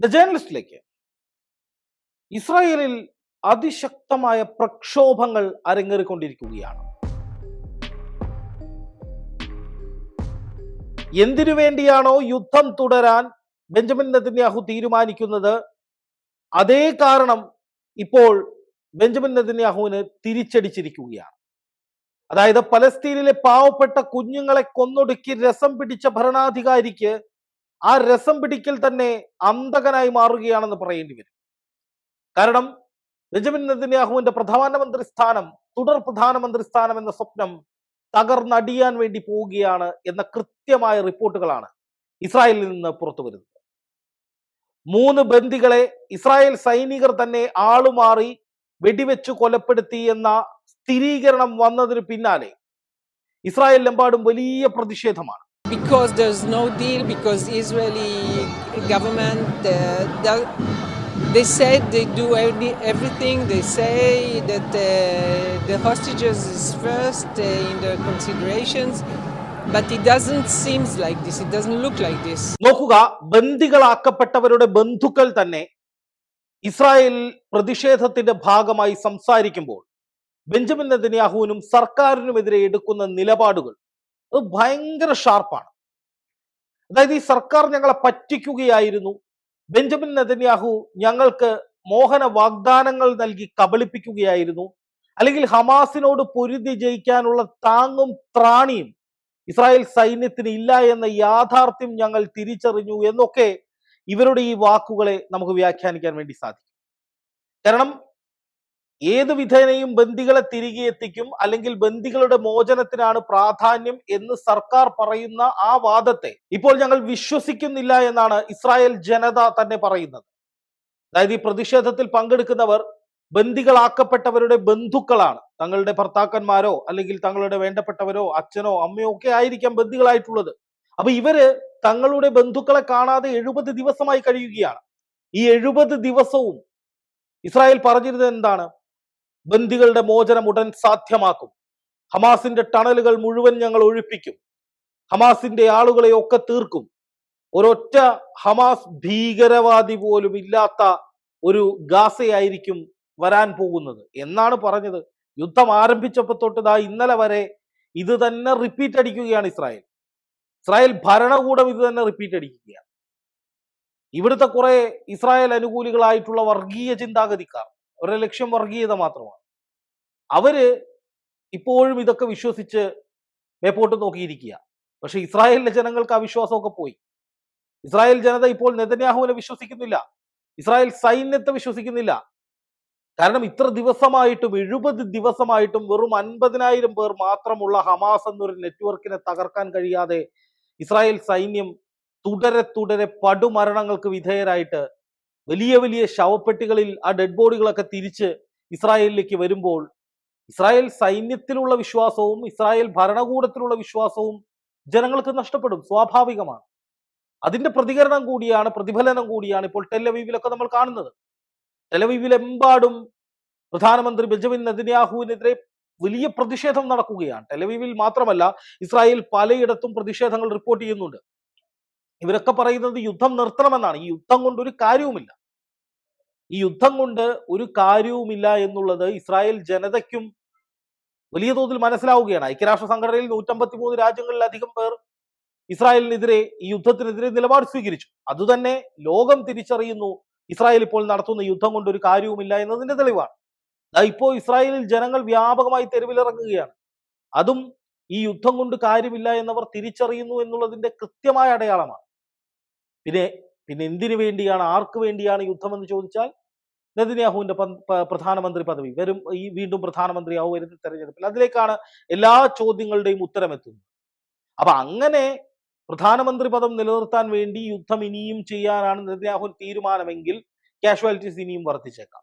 The ജേർണലിസ്റ്റിലേക്ക് ഇസ്രായേലിൽ അതിശക്തമായ പ്രക്ഷോഭങ്ങൾ അരങ്ങേറിക്കൊണ്ടിരിക്കുകയാണ്. എന്തിനു വേണ്ടിയാണോ യുദ്ധം തുടരാൻ ബെഞ്ചമിൻ നെതന്യാഹു തീരുമാനിക്കുന്നത്? അതേ കാരണം ഇപ്പോൾ ബെഞ്ചമിൻ നെതന്യാഹുവിന് തിരിച്ചടിച്ചിരിക്കുകയാണ്. അതായത് പലസ്തീനിലെ പാവപ്പെട്ട കുഞ്ഞുങ്ങളെ കൊന്നൊടുക്കി രസം പിടിച്ച ഭരണാധികാരിക്ക് ആ രസം പിടിക്കൽ തന്നെ അന്തകനായി മാറുകയാണെന്ന് പറയേണ്ടി വരും. കാരണം ബെഞ്ചമിൻ നദിന്യാഹുവിന്റെ പ്രധാനമന്ത്രി സ്ഥാനം തുടർ പ്രധാനമന്ത്രി സ്ഥാനം എന്ന സ്വപ്നം തകർന്നടിയാൻ വേണ്ടി പോവുകയാണ് എന്ന കൃത്യമായ റിപ്പോർട്ടുകളാണ് ഇസ്രായേലിൽ നിന്ന് പുറത്തു വരുന്നത്. മൂന്ന് ബന്ദികളെ ഇസ്രായേൽ സൈനികർ തന്നെ ആളുമാറി വെടിവെച്ചു കൊലപ്പെടുത്തി എന്ന സ്ഥിരീകരണം വന്നതിന് പിന്നാലെ ഇസ്രായേലിലെമ്പാടും വലിയ പ്രതിഷേധമാണ്. Because there's no deal because israeli government uh, the- they said they do every, everything they say that uh, the hostages is first uh, in their considerations but it doesn't seems like this it doesn't look like this നോക്കുക ബന്ദികളാക്കപ്പെട്ടവരുടെ ബന്ധുക്കൾ തന്നെ Israel പ്രതിഷേധത്തിന്റെ ഭാഗമായി സംസാരിക്കുമ്പോൾ Benjamin നെതന്യാഹുവിനും edire എടുക്കുന്ന നിലപാടുകൾ അത് ഭയങ്കര ഷാർപ്പാണ് അതായത് ഈ സർക്കാർ ഞങ്ങളെ പറ്റിക്കുകയായിരുന്നു. ബെഞ്ചമിൻ നെതന്യാഹു ഞങ്ങൾക്ക് മോഹന വാഗ്ദാനങ്ങൾ നൽകി കബളിപ്പിക്കുകയായിരുന്നു. അല്ലെങ്കിൽ ഹമാസിനോട് പൊരുതി ജയിക്കാനുള്ള താങ്ങും ത്രാണിയും ഇസ്രായേൽ സൈന്യത്തിന് ഇല്ല എന്ന യാഥാർത്ഥ്യം ഞങ്ങൾ തിരിച്ചറിഞ്ഞു എന്നൊക്കെ ഇവരുടെ ഈ വാക്കുകളെ നമുക്ക് വ്യാഖ്യാനിക്കാൻ വേണ്ടി സാധിക്കും. കാരണം ഏത് വിധേനയും ബന്ദികളെ തിരികെ എത്തിക്കും അല്ലെങ്കിൽ ബന്ദികളുടെ മോചനത്തിനാണ് പ്രാധാന്യം എന്ന് സർക്കാർ പറയുന്ന ആ വാദത്തെ ഇപ്പോൾ ഞങ്ങൾ വിശ്വസിക്കുന്നില്ല എന്നാണ് ഇസ്രായേൽ ജനത തന്നെ പറയുന്നത്. അതായത് ഈ പ്രതിഷേധത്തിൽ പങ്കെടുക്കുന്നവർ ബന്ദികളാക്കപ്പെട്ടവരുടെ ബന്ധുക്കളാണ്. തങ്ങളുടെ ഭർത്താക്കന്മാരോ അല്ലെങ്കിൽ തങ്ങളുടെ വേണ്ടപ്പെട്ടവരോ അച്ഛനോ അമ്മയോ ഒക്കെ ആയിരിക്കാം ബന്ദികളായിട്ടുള്ളത്. അപ്പൊ ഇവർ തങ്ങളുടെ ബന്ധുക്കളെ കാണാതെ എഴുപത് ദിവസമായി കഴിയുകയാണ്. ഈ എഴുപത് ദിവസവും ഇസ്രായേൽ പറഞ്ഞിരുന്നത് എന്താണ്? ബന്ദികളുടെ മോചനം ഉടൻ സാധ്യമാക്കും. ഹമാസിന്റെ ടണലുകൾ മുഴുവൻ ഞങ്ങൾ ഒഴിപ്പിക്കും. ഹമാസിന്റെ ആളുകളെ ഒക്കെ തീർക്കും. ഒരൊറ്റ ഹമാസ് ഭീകരവാദി പോലും ഇല്ലാത്ത ഒരു ഗാസയായിരിക്കും വരാൻ പോകുന്നത്. എന്നാണ് പറഞ്ഞത്. യുദ്ധം ആരംഭിച്ചപ്പോൾ തൊട്ട് ദാ ഇന്നലെ വരെ ഇത് തന്നെ റിപ്പീറ്റ് അടിക്കുകയാണ് ഇസ്രായേൽ. ഇസ്രായേൽ ഭരണകൂടം ഇത് തന്നെ റിപ്പീറ്റ് അടിക്കുകയാണ്. ഇവിടുത്തെ കുറെ ഇസ്രായേൽ അനുകൂലികളായിട്ടുള്ള വർഗീയ ചിന്താഗതിക്കാർ അവരുടെ ലക്ഷ്യം വർഗീയത മാത്രമാണ്. അവർ ഇപ്പോഴും ഇതൊക്കെ വിശ്വസിച്ച് മേപ്പോട്ട് നോക്കിയിരിക്കുക. പക്ഷെ ഇസ്രായേലിലെ ജനങ്ങൾക്ക് ആ വിശ്വാസമൊക്കെ പോയി. ഇസ്രായേൽ ജനത ഇപ്പോൾ നെതന്യാഹുവിനെ വിശ്വസിക്കുന്നില്ല. ഇസ്രായേൽ സൈന്യത്തെ വിശ്വസിക്കുന്നില്ല. കാരണം ഇത്ര ദിവസമായിട്ടും എഴുപത് ദിവസമായിട്ടും വെറും അൻപതിനായിരം പേർ മാത്രമുള്ള ഹമാസ് എന്നൊരു നെറ്റ്വർക്കിനെ തകർക്കാൻ കഴിയാതെ ഇസ്രായേൽ സൈന്യം തുടരെ തുടരെ പടുമരണങ്ങൾക്ക് വിധേയരായിട്ട് വലിയ വലിയ ശവപ്പെട്ടികളിൽ ആ ഡെഡ് ബോഡികളൊക്കെ തിരിച്ച് ഇസ്രായേലിലേക്ക് വരുമ്പോൾ ഇസ്രായേൽ സൈന്യത്തിലുള്ള വിശ്വാസവും ഇസ്രായേൽ ഭരണകൂടത്തിലുള്ള വിശ്വാസവും ജനങ്ങൾക്ക് നഷ്ടപ്പെടും സ്വാഭാവികമാണ്. അതിന്റെ പ്രതികരണം കൂടിയാണ് പ്രതിഫലനം കൂടിയാണ് ഇപ്പോൾ ടെലവീവിലൊക്കെ നമ്മൾ കാണുന്നത്. ടെലവീവിലെമ്പാടും പ്രധാനമന്ത്രി ബെഞ്ചമിൻ നദിനാഹുവിനെതിരെ വലിയ പ്രതിഷേധം നടക്കുകയാണ്. ടെലവീവിൽ മാത്രമല്ല ഇസ്രായേൽ പലയിടത്തും പ്രതിഷേധങ്ങൾ റിപ്പോർട്ട് ചെയ്യുന്നുണ്ട്. ഇവരൊക്കെ പറയുന്നത് യുദ്ധം നിർത്തണമെന്നാണ്. ഈ യുദ്ധം കൊണ്ട് ഒരു കാര്യവുമില്ല. ഈ യുദ്ധം കൊണ്ട് ഒരു കാര്യവുമില്ല എന്നുള്ളത് ഇസ്രായേൽ ജനതയ്ക്കും വലിയ തോതിൽ മനസ്സിലാവുകയാണ്. ഐക്യരാഷ്ട്ര സംഘടനയിൽ നൂറ്റമ്പത്തി മൂന്ന് രാജ്യങ്ങളിലധികം പേർ ഇസ്രായേലിനെതിരെ ഈ യുദ്ധത്തിനെതിരെ നിലപാട് സ്വീകരിച്ചു. അതുതന്നെ ലോകം തിരിച്ചറിയുന്നു ഇസ്രായേൽ ഇപ്പോൾ നടത്തുന്ന യുദ്ധം കൊണ്ട് ഒരു കാര്യവുമില്ല എന്നതിന്റെ തെളിവാണ്. ഇപ്പോൾ ഇസ്രായേലിൽ ജനങ്ങൾ വ്യാപകമായി തെരുവിലിറങ്ങുകയാണ്. അതും ഈ യുദ്ധം കൊണ്ട് കാര്യമില്ല എന്നവർ തിരിച്ചറിയുന്നു എന്നുള്ളതിന്റെ കൃത്യമായ അടയാളമാണ്. പിന്നെ പിന്നെ എന്തിനു വേണ്ടിയാണ് ആർക്ക് വേണ്ടിയാണ് യുദ്ധമെന്ന് ചോദിച്ചാൽ നെതിന്യാഹുവിന്റെ പ്രധാനമന്ത്രി പദവി. വരും ഈ വീണ്ടും പ്രധാനമന്ത്രിയാവും വരുന്ന തെരഞ്ഞെടുപ്പിൽ. അതിലേക്കാണ് എല്ലാ ചോദ്യങ്ങളുടെയും ഉത്തരം എത്തുന്നത് അപ്പൊ അങ്ങനെ പ്രധാനമന്ത്രി പദം നിലനിർത്താൻ വേണ്ടി യുദ്ധം ഇനിയും ചെയ്യാനാണ് നെതന്യാഹു തീരുമാനമെങ്കിൽ കാഷ്വാലിറ്റീസ് ഇനിയും വർദ്ധിച്ചേക്കാം.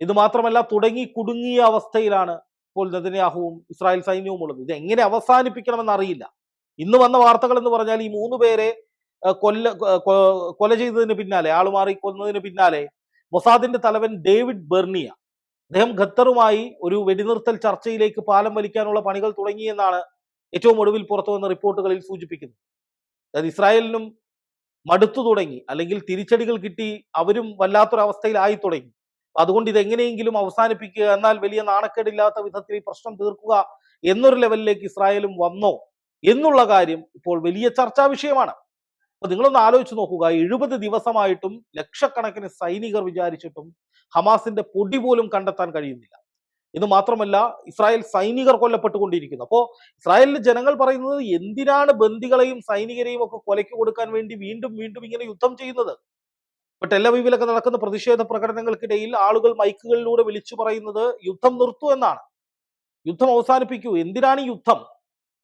ഇത് മാത്രമല്ല തുടങ്ങി കുടുങ്ങിയ അവസ്ഥയിലാണ് ഇപ്പോൾ നെതന്യാഹുവും ഇസ്രായേൽ സൈന്യവും ഉള്ളത് ഇത് എങ്ങനെ അവസാനിപ്പിക്കണമെന്ന് അറിയില്ല. ഇന്ന് വന്ന വാർത്തകൾ എന്ന് പറഞ്ഞാൽ ഈ മൂന്ന് പേരെ കൊല്ല കൊല ചെയ്തതിന് പിന്നാലെ ആളുമാറി കൊന്നതിന് പിന്നാലെ മൊസാദിന്റെ തലവൻ ഡേവിഡ് ബെർണിയ അദ്ദേഹം ഖത്തറുമായി ഒരു വെടിനിർത്തൽ ചർച്ചയിലേക്ക് പാലം വലിക്കാനുള്ള പണികൾ തുടങ്ങിയെന്നാണ് ഏറ്റവും ഒടുവിൽ പുറത്തു വന്ന റിപ്പോർട്ടുകളിൽ സൂചിപ്പിക്കുന്നത്. അതായത് ഇസ്രായേലിനും മടുത്തു തുടങ്ങി അല്ലെങ്കിൽ തിരിച്ചടികൾ കിട്ടി അവരും വല്ലാത്തൊരവസ്ഥയിലായി തുടങ്ങി. അതുകൊണ്ട് ഇതെങ്ങനെയെങ്കിലും അവസാനിപ്പിക്കുക എന്നാൽ വലിയ നാണക്കേടില്ലാത്ത വിധത്തിൽ ഈ പ്രശ്നം തീർക്കുക എന്നൊരു ലെവലിലേക്ക് ഇസ്രായേലും വന്നോ എന്നുള്ള കാര്യം ഇപ്പോൾ വലിയ ചർച്ചാ വിഷയമാണ്. അപ്പൊ നിങ്ങളൊന്ന് ആലോചിച്ച് നോക്കുക. എഴുപത് ദിവസമായിട്ടും ലക്ഷക്കണക്കിന് സൈനികർ വിചാരിച്ചിട്ടും ഹമാസിന്റെ പൊടി പോലും കണ്ടെത്താൻ കഴിയുന്നില്ല. ഇത് മാത്രമല്ല ഇസ്രായേൽ സൈനികർ കൊല്ലപ്പെട്ടുകൊണ്ടിരിക്കുന്നു. അപ്പോൾ ഇസ്രായേലിലെ ജനങ്ങൾ പറയുന്നത് എന്തിനാണ് ബന്ദികളെയും സൈനികരെയും ഒക്കെ കൊലയ്ക്ക് കൊടുക്കാൻ വേണ്ടി വീണ്ടും വീണ്ടും ഇങ്ങനെ യുദ്ധം ചെയ്യുന്നത്? ഇപ്പൊ ടെല്ലവീവിലൊക്കെ നടക്കുന്ന പ്രതിഷേധ പ്രകടനങ്ങൾക്കിടയിൽ ആളുകൾ മൈക്കുകളിലൂടെ വിളിച്ചു പറയുന്നത് യുദ്ധം നിർത്തൂ എന്നാണ്. യുദ്ധം അവസാനിപ്പിക്കൂ. എന്തിനാണ് യുദ്ധം?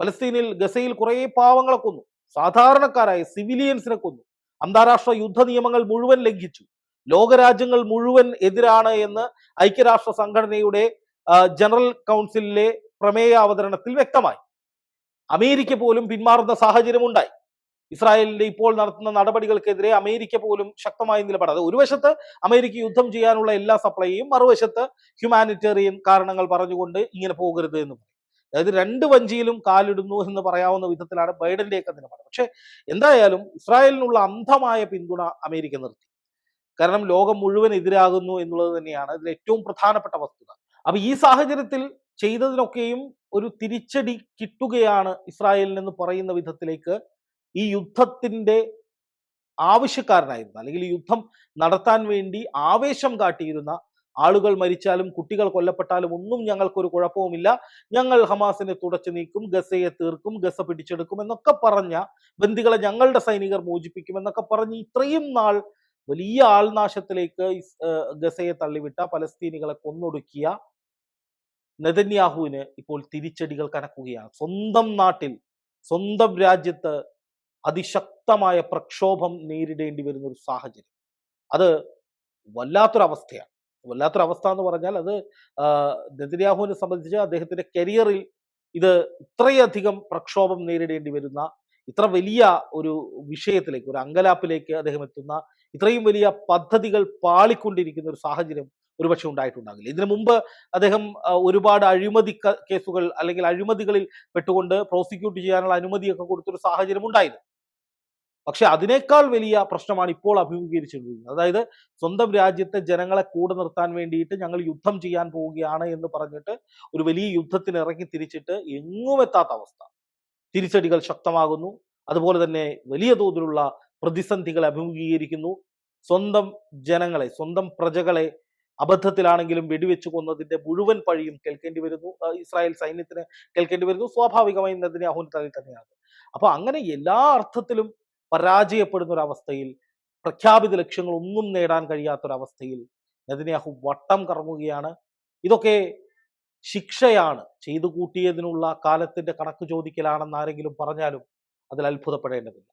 പലസ്തീനിൽ ഗസയിൽ കുറെ പാവങ്ങളെ കൊന്നു. സാധാരണക്കാരായ സിവിലിയൻസിനെ കൊന്നു. അന്താരാഷ്ട്ര യുദ്ധ നിയമങ്ങൾ മുഴുവൻ ലംഘിച്ചു. ലോകരാജ്യങ്ങൾ മുഴുവൻ എതിരാണ് എന്ന് ഐക്യരാഷ്ട്ര സംഘടനയുടെ ജനറൽ കൗൺസിലിലെ പ്രമേയ അവതരണത്തിൽ വ്യക്തമായി. അമേരിക്ക പോലും പിന്മാറുന്ന സാഹചര്യം ഉണ്ടായി. ഇസ്രായേലിന്റെ ഇപ്പോൾ നടത്തുന്ന നടപടികൾക്കെതിരെ അമേരിക്ക പോലും ശക്തമായ നിലപാട്. അത് ഒരു വശത്ത് അമേരിക്ക യുദ്ധം ചെയ്യാനുള്ള എല്ലാ സപ്ലൈയും മറുവശത്ത് ഹ്യൂമാനിറ്റേറിയൻ കാരണങ്ങൾ പറഞ്ഞുകൊണ്ട് ഇങ്ങനെ പോകരുത് എന്ന് അതായത് രണ്ട് വഞ്ചിയിലും കാലിടുന്നു എന്ന് പറയാവുന്ന വിധത്തിലാണ് ബൈഡന്റെയൊക്കെ നിലപാട്. പക്ഷേ എന്തായാലും ഇസ്രായേലിനുള്ള അന്ധമായ പിന്തുണ അമേരിക്ക നിർത്തി. കാരണം ലോകം മുഴുവൻ എതിരാകുന്നു എന്നുള്ളത് തന്നെയാണ് ഇതിൽ ഏറ്റവും പ്രധാനപ്പെട്ട വസ്തുത. അപ്പൊ ഈ സാഹചര്യത്തിൽ ചെയ്തതിനൊക്കെയും ഒരു തിരിച്ചടി കിട്ടുകയാണ് ഇസ്രായേലിനെന്ന് പറയുന്ന വിധത്തിലേക്ക് ഈ യുദ്ധത്തിന്റെ ആവശ്യക്കാരനായിരുന്ന അല്ലെങ്കിൽ യുദ്ധം നടത്താൻ വേണ്ടി ആവേശം കാട്ടിയിരുന്ന ആളുകൾ മരിച്ചാലും കുട്ടികൾ കൊല്ലപ്പെട്ടാലും ഒന്നും ഞങ്ങൾക്കൊരു കുഴപ്പവുമില്ല. ഞങ്ങൾ ഹമാസിനെ തുടച്ചു നീക്കും ഗസയെ തീർക്കും ഗസ പിടിച്ചെടുക്കും എന്നൊക്കെ പറഞ്ഞ ബന്ദികളെ ഞങ്ങളുടെ സൈനികർ മോചിപ്പിക്കും എന്നൊക്കെ പറഞ്ഞ് ഇത്രയും നാൾ വലിയ ആൾനാശത്തിലേക്ക് ഗസയെ തള്ളിവിട്ട പലസ്തീനികളെ കൊന്നൊടുക്കിയ നെതന്യാഹുവിന് ഇപ്പോൾ തിരിച്ചടികൾ കനക്കുകയാണ്. സ്വന്തം നാട്ടിൽ സ്വന്തം രാജ്യത്ത് അതിശക്തമായ പ്രക്ഷോഭം നേരിടേണ്ടി വരുന്ന ഒരു സാഹചര്യം. അത് വല്ലാത്തൊരവസ്ഥയാണ്. വല്ലാത്തൊരവസ്ഥ എന്ന് പറഞ്ഞാൽ അത് നെതിരാഹുവിനെ സംബന്ധിച്ച് അദ്ദേഹത്തിന്റെ കരിയറിൽ ഇത് ഇത്രയധികം പ്രക്ഷോഭം നേരിടേണ്ടി വരുന്ന ഇത്ര വലിയ ഒരു വിഷയത്തിലേക്ക് ഒരു അങ്കലാപ്പിലേക്ക് അദ്ദേഹം എത്തുന്ന ഇത്രയും വലിയ പദ്ധതികൾ പാളിക്കൊണ്ടിരിക്കുന്ന ഒരു സാഹചര്യം ഒരുപക്ഷെ ഉണ്ടായിട്ടുണ്ടാകില്ല. ഇതിനു മുമ്പ് അദ്ദേഹം ഒരുപാട് അഴിമതി കേസുകൾ അല്ലെങ്കിൽ അഴിമതികളിൽ പെട്ടുകൊണ്ട് പ്രോസിക്യൂട്ട് ചെയ്യാനുള്ള അനുമതിയൊക്കെ കൊടുത്തൊരു സാഹചര്യം ഉണ്ടായിരുന്നു. പക്ഷെ അതിനേക്കാൾ വലിയ പ്രശ്നമാണ് ഇപ്പോൾ അഭിമുഖീകരിച്ചിരിക്കുന്നത്. അതായത് സ്വന്തം രാജ്യത്തെ ജനങ്ങളെ കൂടെ നിർത്താൻ വേണ്ടിയിട്ട് ഞങ്ങൾ യുദ്ധം ചെയ്യാൻ പോവുകയാണ് എന്ന് പറഞ്ഞിട്ട് ഒരു വലിയ യുദ്ധത്തിന് ഇറങ്ങി തിരിച്ചിട്ട് എങ്ങും എത്താത്ത അവസ്ഥ. തിരിച്ചടികൾ ശക്തമാകുന്നു. അതുപോലെ തന്നെ വലിയ തോതിലുള്ള പ്രതിസന്ധികളെ അഭിമുഖീകരിക്കുന്നു. സ്വന്തം ജനങ്ങളെ സ്വന്തം പ്രജകളെ അബദ്ധത്തിലാണെങ്കിലും വെടിവെച്ച് കൊന്നതിന്റെ മുഴുവൻ പഴിയും കേൾക്കേണ്ടി വരുന്നു. ഇസ്രായേൽ സൈന്യത്തിന് കേൾക്കേണ്ടി വരുന്നു. സ്വാഭാവികമായും അതിനെ തലയിൽ തന്നെയാണ് അപ്പൊ അങ്ങനെ എല്ലാ അർത്ഥത്തിലും പരാജയപ്പെടുന്ന ഒരു അവസ്ഥയിൽ പ്രഖ്യാപിത ലക്ഷ്യങ്ങൾ ഒന്നും നേടാൻ കഴിയാത്തൊരവസ്ഥയിൽ നെതന്യാഹു വട്ടം കറങ്ങുകയാണ്. ഇതൊക്കെ ശിക്ഷയാണ്. ചെയ്തു കൂട്ടിയതിനുള്ള കാലത്തിന്റെ കണക്ക് ചോദിക്കലാണെന്ന് ആരെങ്കിലും പറഞ്ഞാലും അതിൽ അത്ഭുതപ്പെടേണ്ടതില്ല.